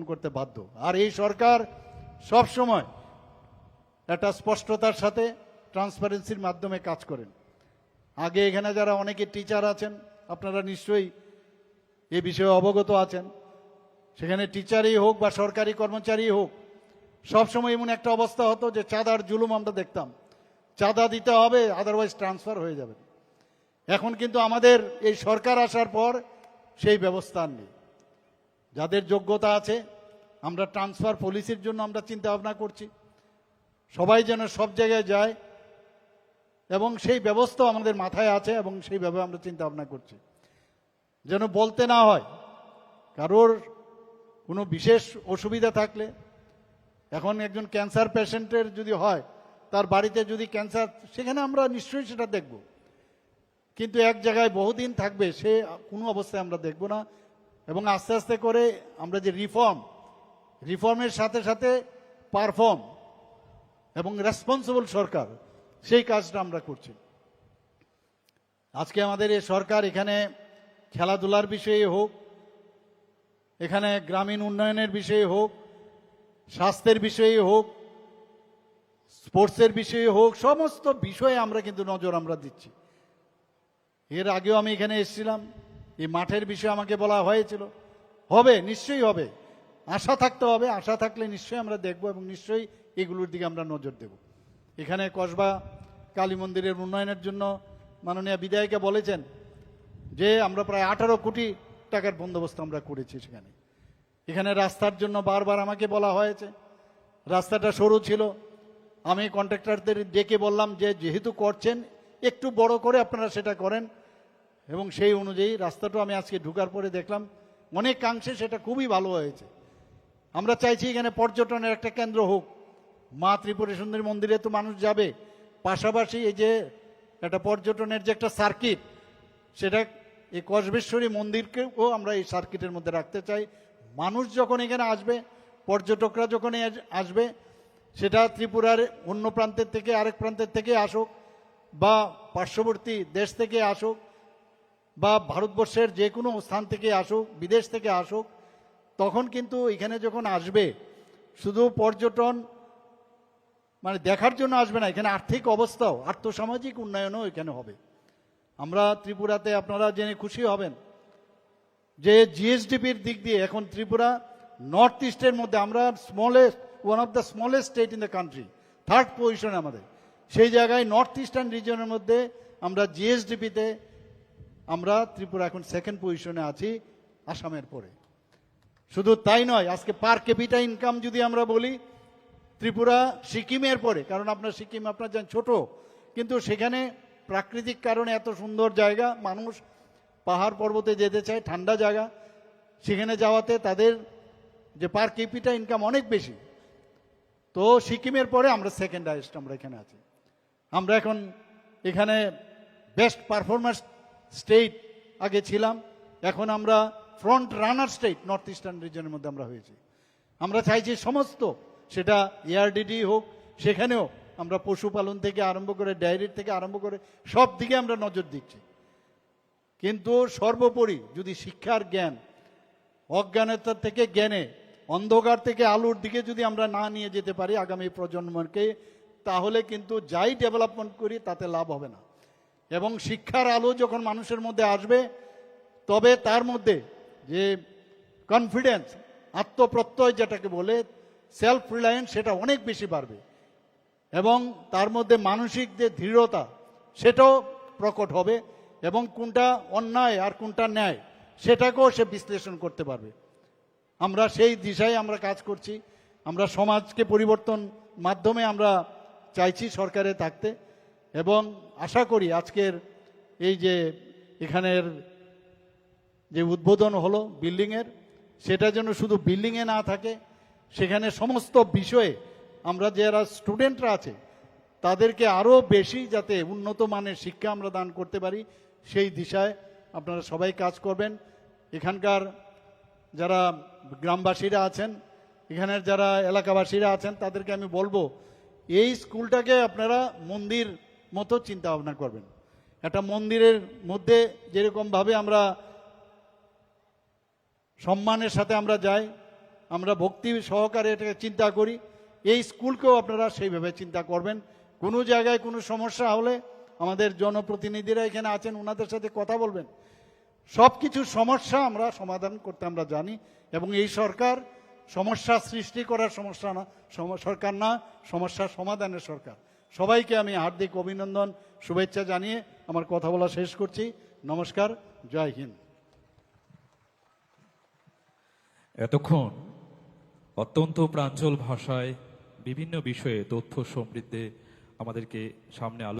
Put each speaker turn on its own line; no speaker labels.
পরিবর্তন করতে বাধ্য। আর এই সরকার সব সময় একটা স্পষ্টতার সাথে ট্রান্সপারেন্সির মাধ্যমে কাজ করেন। আগে এখানে যারা অনেকে টিচার আছেন, আপনারা নিশ্চয়ই এ বিষয়ে অবগত আছেন। সেখানে টিচারই হোক বা সরকারি কর্মচারী হোক, সবসময় এমন একটা অবস্থা হতো যে চাঁদার জুলুম আমরা দেখতাম। চাঁদা দিতে হবে আদারওয়াইজ ট্রান্সফার হয়ে যাবে। এখন কিন্তু আমাদের এই সরকার আসার পর সেই ব্যবস্থা নেই। যাদের যোগ্যতা আছে, আমরা ট্রান্সফার পলিসির জন্য আমরা চিন্তা ভাবনা করছি। সবাই যেন সব জায়গায় যায় এবং সেই ব্যবস্থা আমাদের মাথায় আছে এবং সেইভাবে আমরা চিন্তা ভাবনা করছি। যেন বলতে না হয়, কারোর কোনো বিশেষ অসুবিধা থাকলে, এখন একজন ক্যান্সার পেশেন্টের যদি হয়, তার বাড়িতে যদি ক্যান্সার সেখানে আমরা নিশ্চয়ই সেটা দেখব। কিন্তু এক জায়গায় বহুদিন থাকবে, সে কোনো অবস্থায় আমরা দেখব না। এবং আস্তে আস্তে করে আমরা যে রিফর্ম রিফর্মের সাথে সাথে পারফর্ম এবং রেসপন্সিবল সরকার, সেই কাজটা আমরা করছি। আজকে আমাদের এই সরকার এখানে খেলাধুলার বিষয়ে হোক, এখানে গ্রামীণ উন্নয়নের বিষয়ে হোক, স্বাস্থ্যের বিষয়ে হোক, স্পোর্টসের বিষয়ে হোক, সমস্ত বিষয়ে আমরা কিন্তু নজর আমরা দিচ্ছি। এর আগেও আমি এখানে এসেছিলাম। এই মাঠের বিষয়ে আমাকে বলা হয়েছিল। হবে, নিশ্চয়ই হবে। আশা থাকতে হবে, আশা থাকলে নিশ্চয়ই আমরা দেখব এবং নিশ্চয়ই এগুলোর দিকে আমরা নজর দেব। এখানে কসবা, কালী মন্দিরের উন্নয়নের জন্য মাননীয় বিধায়িকা বলেছেন যে, আমরা প্রায় আঠারো কোটি টাকার বন্দোবস্ত আমরা করেছি সেখানে। এখানে রাস্তার জন্য বারবার আমাকে বলা হয়েছে। রাস্তাটা সরু ছিল। আমি কন্ট্রাক্টরদের ডেকে বললাম যে, যেহেতু করছেন, একটু বড় করে আপনারা সেটা করেন। এবং সেই অনুযায়ী রাস্তাটা আমি আজকে ঢুকার পরে দেখলাম অনেকাংশে সেটা খুবই ভালো হয়েছে। আমরা চাইছি এখানে পর্যটনের একটা কেন্দ্র হোক। মা ত্রিপুরা সুন্দরী মন্দিরে তো মানুষ যাবে। পাশাপাশি এই যে একটা পর্যটনের যে একটা সার্কিট, সেটা এই কসবেশ্বরী মন্দিরকেও আমরা এই সার্কিটের মধ্যে রাখতে চাই। মানুষ যখন এখানে আসবে, পর্যটকরা যখন আসবে, সেটা ত্রিপুরার অন্য প্রান্তের থেকে আরেক প্রান্তের থেকে আসুক বা পার্শ্ববর্তী দেশ থেকে আসুক বা ভারতবর্ষের যে কোনো স্থান থেকে আসুক, বিদেশ থেকে আসুক, তখন কিন্তু এখানে যখন আসবে, শুধু পর্যটন মানে দেখার জন্য আসবে না, এখানে আর্থিক অবস্থাও, আর্থসামাজিক উন্নয়নও এখানে হবে। আমরা ত্রিপুরাতে আপনারা জেনে খুশি হবেন যে জিএসডিপির দিক দিয়ে এখন ত্রিপুরা নর্থ ইস্টের মধ্যে, আমরা smallest one of the smallest state in the country third পজিশনে আমাদের। সেই জায়গায় নর্থ ইস্টার্ন রিজনের মধ্যে আমরা জিএসডিপিতে আমরা ত্রিপুরা এখন সেকেন্ড পজিশনে আছি, আসামের পরে। শুধু তাই নয়, আজকে পার ক্যাপিটা ইনকাম যদি আমরা বলি, ত্রিপুরা সিকিমের পরে, কারণ আপনার সিকিম, আপনার যান ছোট, কিন্তু সেখানে প্রাকৃতিক কারণে এত সুন্দর জায়গা, মানুষ পাহাড় পর্বতে যেতে চায়, ঠান্ডা জায়গা, সেখানে যাওয়াতে তাদের যে পার কেপিটা ইনকাম অনেক বেশি। তো সিকিমের পরে আমরা সেকেন্ড হাইস্ট আমরা এখানে আছি। আমরা এখন এখানে বেস্ট পারফরমেন্স স্টেট আগে ছিলাম, এখন আমরা front runner state north eastern রিজনের মধ্যে আমরা হয়েছি। আমরা চাইছি সমস্ত, সেটা এআরডিডি হোক, সেখানেও আমরা পশুপালন থেকে আরম্ভ করে ডায়েরির থেকে আরম্ভ করে, সব দিকে আমরা নজর দিচ্ছি। কিন্তু সর্বোপরি যদি শিক্ষার জ্ঞান, অজ্ঞানতা থেকে জ্ঞানে, অন্ধকার থেকে আলোর দিকে যদি আমরা না নিয়ে যেতে পারি আগামী প্রজন্মকে, তাহলে কিন্তু যাই ডেভেলপমেন্ট করি, তাতে লাভ হবে না। এবং শিক্ষার আলো যখন মানুষের মধ্যে আসবে, তবে তার মধ্যে যে কনফিডেন্স আত্মপ্রত্যয় যেটাকে বলে সেলফ রিলায়েন্স সেটা অনেক বেশি বাড়বে। এবং তার মধ্যে মানসিক যে দৃঢ়তা, সেটাও প্রকট হবে এবং কোনটা অন্যায় আর কোনটা ন্যায়, সেটাকেও সে বিশ্লেষণ করতে পারবে। আমরা সেই দিশায় আমরা কাজ করছি। আমরা সমাজকে পরিবর্তন মাধ্যমে আমরা চাইছি সরকারে থাকতে। এবং আশা করি আজকের এই যে এখানের যে উদ্বোধন হলো বিল্ডিংয়ের, সেটা যেন শুধু বিল্ডিংয়ে না থাকে, সেখানে সমস্ত বিষয়ে আমরা যারা স্টুডেন্টরা আছে, তাদেরকে আরও বেশি যাতে উন্নত মানের শিক্ষা আমরা দান করতে পারি, সেই দিশায় আপনারা সবাই কাজ করবেন। এখানকার যারা গ্রামবাসীরা আছেন, এখানের যারা এলাকাবাসীরা আছেন, তাদেরকে আমি বলব, এই স্কুলটাকে আপনারা মন্দির মতো চিন্তা ভাবনা করবেন। একটা মন্দিরের মধ্যে যেরকমভাবে আমরা সম্মানের সাথে আমরা যাই, আমরা ভক্তি সহকারে এটাকে চিন্তা করি, এই স্কুলকেও আপনারা সেইভাবে চিন্তা করবেন। কোনো জায়গায় কোনো সমস্যা হলে আমাদের জনপ্রতিনিধিরা এখানে আছেন, ওনাদের সাথে কথা বলবেন। সব কিছু সমস্যা আমরা সমাধান করতে আমরা জানি এবং এই সরকার সমস্যা সৃষ্টি করার সমস্যা না সরকার না, সমস্যা সমাধানের সরকার। সবাইকে আমি হার্দিক অভিনন্দন, শুভেচ্ছা জানিয়ে আমার কথা বলা শেষ করছি। নমস্কার, জয় হিন্দ।
এতক্ষণ অত্যন্ত প্রাঞ্জল ভাষায় বিভিন্ন বিষয়ে তথ্য সমৃদ্ধে আমাদেরকে সামনে আলো